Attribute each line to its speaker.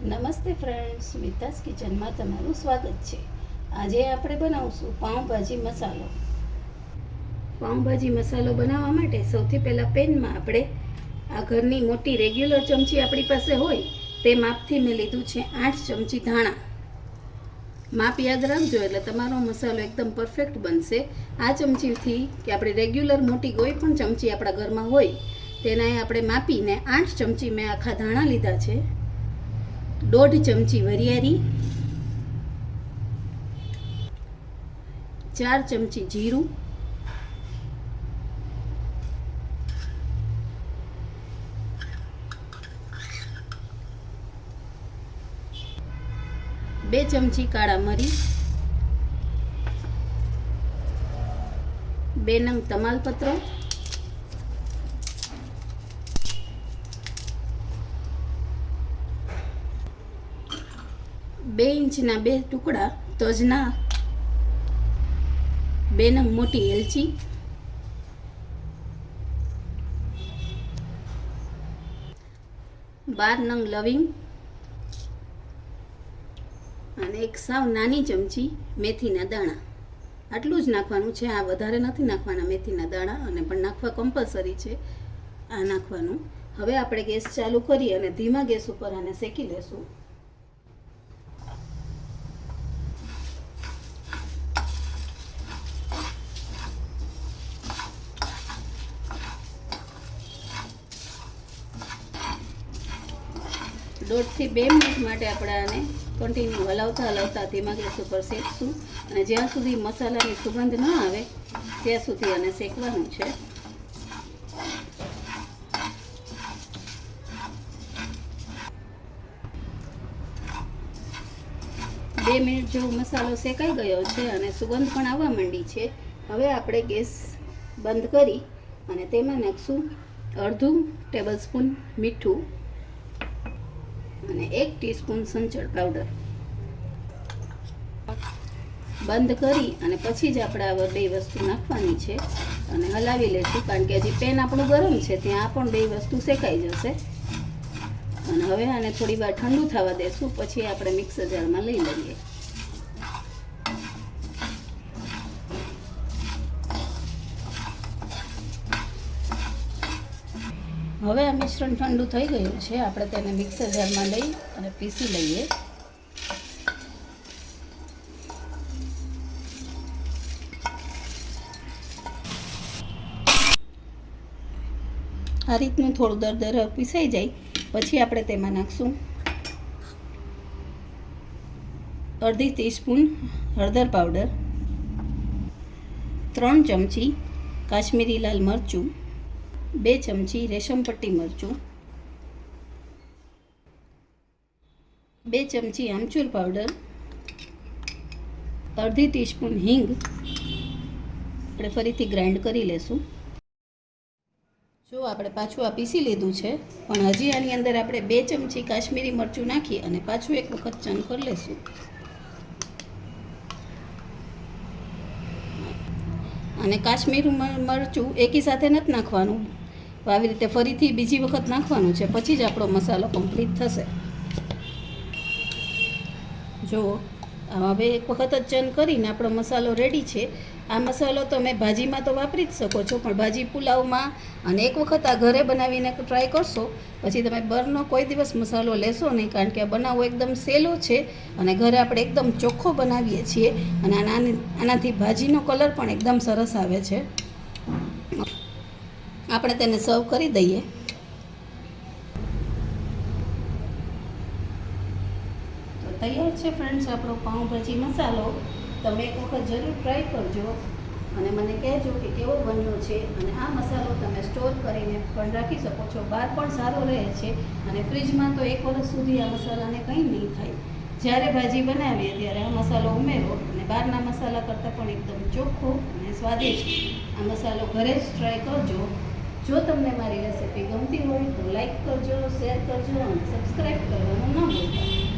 Speaker 1: નમસ્તે ફ્રેન્ડ્સ મિતાસ કિચનમાં તમારું સ્વાગત છે. આજે આપણે બનાવશું પાઉંભાજી મસાલો. પાઉંભાજી મસાલો બનાવવા માટે સૌથી પહેલાં પેનમાં આપણે આ ઘરની મોટી રેગ્યુલર ચમચી આપણી પાસે હોય, તે માપથી મેં લીધું છે આઠ ચમચી ધાણા. માપ યાદ રાખજો, એટલે તમારો મસાલો એકદમ પરફેક્ટ બનશે. આ ચમચીથી કે આપણે રેગ્યુલર મોટી કોઈ પણ ચમચી આપણા ઘરમાં હોય તેને આપણે માપીને આઠ ચમચી મેં આખા ધાણા લીધા છે. દોઢ ચમચી વરિયાળી ચાર ચમચી જીરું બે ચમચી કાળા મરી બે નંગ તમાલપત્ર બે ઇંચના બે ટુકડા તજના બે નંગ મોટી એલચી. બાર નંગ લવિંગ. અને એક સાવ નાની ચમચી મેથીના દાણા. આટલું જ નાખવાનું છે. આ વધારે નથી નાખવાના મેથીના દાણા અને પણ નાખવા કમ્પલસરી છે. આ નાખવાનું. હવે આપણે ગેસ ચાલુ કરી અને ધીમા ગેસ ઉપર આને શેકી લેશું. દોઢથી બે મિનિટ માટે આપણે આને કન્ટિન્યુ હલાવતા હલાવતા ધીમા ગેસ ઉપર શેકશું. અને જ્યાં સુધી મસાલાની સુગંધ ન આવે, ત્યાં સુધી આને શેકવાનું છે. બે મિનિટ જેવો મસાલો શેકાઈ ગયો છે અને સુગંધ પણ આવવા માંડી છે. હવે આપણે ગેસ બંધ કરી અને તેમાં નાખશું અડધું ટેબલ સ્પૂન મીઠું. અને એક ટીસ્પૂન સંચળ પાવડર. બંધ કરી અને પછી જ આપણે આ બે વસ્તુ નાખવાની છે. અને હલાવી લઈશું કારણ કે હજી પેન આપણું ગરમ છે, ત્યાં પણ બે વસ્તુ શેકાઈ જશે. અને હવે આને થોડી વાર ઠંડુ થવા દેશું, પછી આપણે મિક્સર જારમાં લઈ લઈએ. હવે આ મિશ્રણ ઠંડુ થઈ ગયું છે. આપણે તેને મિક્સર જારમાં લઈ અને પીસી લઈએ. આ રીતનું થોડું દરદર પીસાઈ જાય. પછી આપણે તેમાં નાખશું અડધી ટીસ્પૂન હળદર પાવડર, ત્રણ ચમચી કાશ્મીરી લાલ મરચું બે ચમચી રેશમપટ્ટી મરચું, બે ચમચી આમચૂર પાવડર, અડધી ટીસ્પૂન હિંગ, આપણે ફરીથી ગ્રાઇન્ડ કરી લેશું. જો આપણે પાછું આ પીસી લીધું છે, પણ હજી આની અંદર આપણે બે ચમચી કાશ્મીરી મરચું નાખી અને પાછું એક વખત ચન કરી લેશું. અને કાશ્મીરી મરચું એકી સાથે નથી નાખવાનું. આવી રીતે ફરીથી બીજી વખત નાખવાનું છે. પછી જ આપણો મસાલો કમ્પ્લીટ થશે. જુઓ હવે એક વખત જ ચન કરીને આપણો મસાલો રેડી છે. આ મસાલો તમે ભાજીમાં તો વાપરી જ શકો છો, પણ ભાજી પુલાવમાં અને એક વખત આ ઘરે બનાવીને ટ્રાય કરશો, પછી તમે બરનો કોઈ દિવસ મસાલો લેશો નહીં, કારણ કે આ બનાવવો એકદમ સહેલો છે અને ઘરે આપણે એકદમ ચોખ્ખો બનાવીએ છીએ અને આના આનાથી ભાજીનો કલર પણ એકદમ સરસ આવે છે. આપણે તેને સર્વ કરી દઈએ. તો તૈયાર છે ફ્રેન્ડ્સ આપણો પાઉંભાજી મસાલો. તમે એક વખત જરૂર ટ્રાય કરજો અને મને કહેજો કે કેવો બન્યો છે અને આ મસાલો તમે સ્ટોર કરીને પણ રાખી શકો છો. બહાર પણ સારો રહે છે અને ફ્રીજમાં તો એક વર્ષ સુધી આ મસાલાને કંઈ નહીં થાય. જ્યારે ભાજી બનાવીએ ત્યારે આ મસાલો ઉમેરો અને બહારના મસાલા કરતાં પણ એકદમ ચોખ્ખો અને સ્વાદિષ્ટ. આ મસાલો ઘરે જ ટ્રાય કરજો. જો તમને મારી રેસિપી ગમતી હોય તો લાઈક કરજો શેર કરજો અને સબસ્ક્રાઈબ કરવાનું ન ભૂલતા.